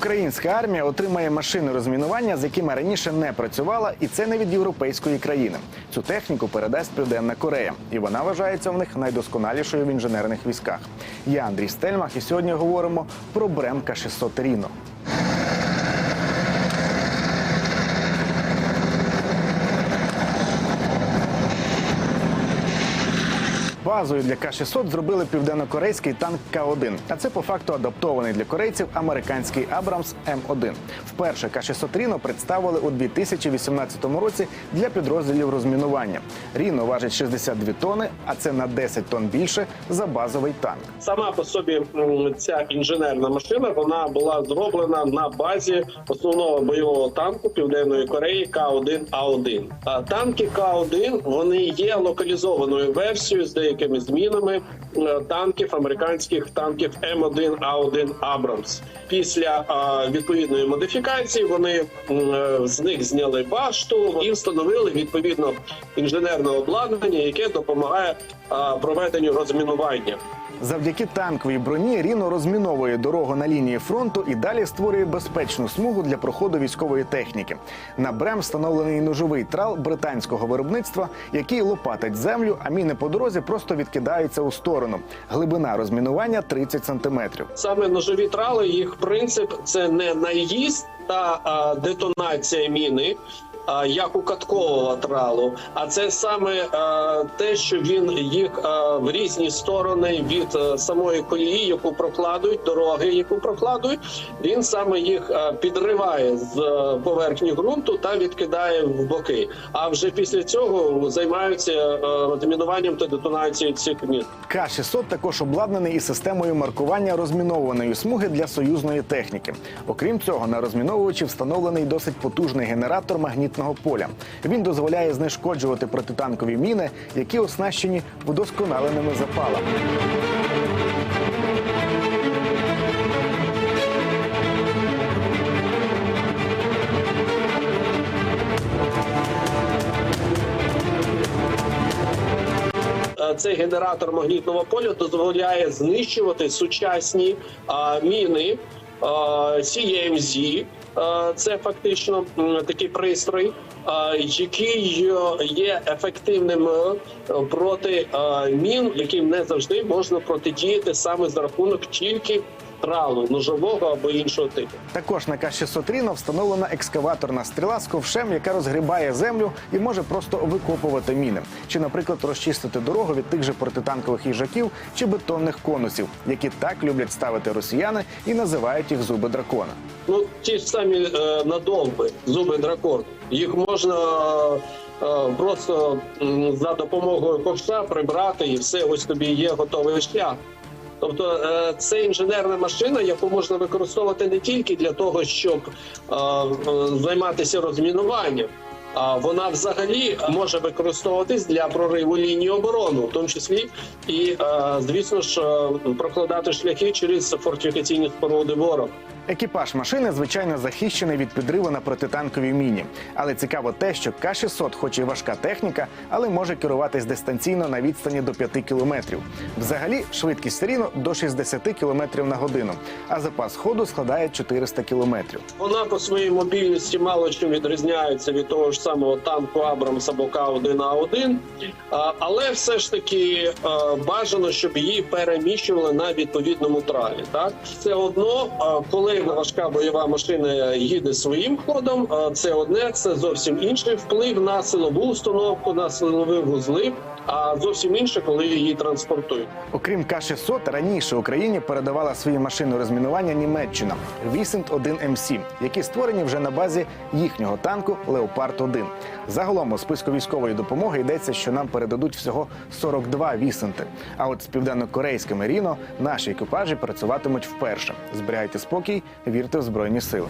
Українська армія отримає машини розмінування, з якими раніше не працювала, і це не від європейської країни. Цю техніку передасть Південна Корея, і вона вважається в них найдосконалішою в інженерних військах. Я Андрій Стельмах, і сьогодні говоримо про Бремка 600 Ріно. Базою для К-600 зробили південнокорейський танк К-1. А це по факту адаптований для корейців американський Абрамс М1. Вперше К-600 Ріно представили у 2018 році для підрозділів розмінування. Ріно важить 62 тони, а це на 10 тонн більше за базовий танк. Сама по собі ця інженерна машина вона була зроблена на базі основного бойового танку Південної Кореї К1А1. А танки К1 вони є локалізованою версією з деякими змінами е, танків американських танків М1А1 Абрамс. Після відповідної модифікації вони е, з них зняли башту і встановили відповідно інженерне обладнання, яке допомагає проведенню розмінування. Завдяки танковій броні Ріно розміновує дорогу на лінії фронту і далі створює безпечну смугу для проходу військової техніки. На Брем встановлений ножовий трал британського виробництва, який лопатить землю, а міни по дорозі просто відкидаються у сторону. Глибина розмінування 30 сантиметрів. Саме ножові трали, їх принцип це не наїзд та а, детонація міни. Як у каткового тралу, а це саме а, те, що він їх а, в різні сторони від а, самої колії, яку прокладують, дороги, яку прокладують, він саме їх а, підриває з а, поверхні ґрунту та відкидає в боки. А вже після цього займаються а, розмінуванням та детонацією цих мін. К-600 також обладнаний із системою маркування розмінованої смуги для союзної техніки. Окрім цього, на розміновувачі встановлений досить потужний генератор магнітного поля. Він дозволяє знешкоджувати протитанкові міни, які оснащені вдосконаленими запалами. Е, Цей генератор магнітного поля дозволяє знищувати сучасні а, міни CMZ. Це фактично такий пристрой, який є ефективним е, проти мін, яким не завжди можна протидіяти саме за рахунок тільки тралу ножового або іншого типу. Також на К-600 Ріно встановлена екскаваторна стріла з ковшем, яка розгрібає землю і може просто викопувати міни, чи, наприклад, розчистити дорогу від тих же протитанкових їжаків чи бетонних конусів, які так люблять ставити росіяни і називають їх зуби дракона. Ну, ті ж самі е, надовби, зуби дракон. Їх можна е, просто за допомогою ковша прибрати, і все, ось тобі є готовий шлях. Тобто е, це інженерна машина, яку можна використовувати не тільки для того, щоб е, займатися розмінуванням. А вона взагалі може використовуватись для прориву лінії оборони, в тому числі і, е, звісно ж, прокладати шляхи через фортифікаційні споруди ворога. Екіпаж машини звичайно захищений від підриву на протитанковій міні. Але цікаво те, що К-600, хоч і важка техніка, але може керуватись дистанційно на відстані до 5 кілометрів. Взагалі, швидкість Ріно до 60 кілометрів на годину, а запас ходу складає 400 кілометрів. Вона по своїй мобільності мало чим відрізняється від того ж самого танку Абрамс або К1А1, але все ж таки бажано, щоб її переміщували на відповідному тралі. Так це одно, а, коли важка бойова машина їде своїм ходом, це одне, це зовсім інший вплив на силову установку, на силові вузли. А зовсім інше, коли її транспортують. Окрім К-600, раніше Україні передавала свої машини розмінування Німеччина Вісент 1 МС, які створені вже на базі їхнього танку Леопард 1 Загалом у списку військової допомоги йдеться, що нам передадуть всього 42 вісенти. А от з південно-корейськими Ріно наші екіпажі працюватимуть вперше. Зберігайте спокій, вірте в збройні сили.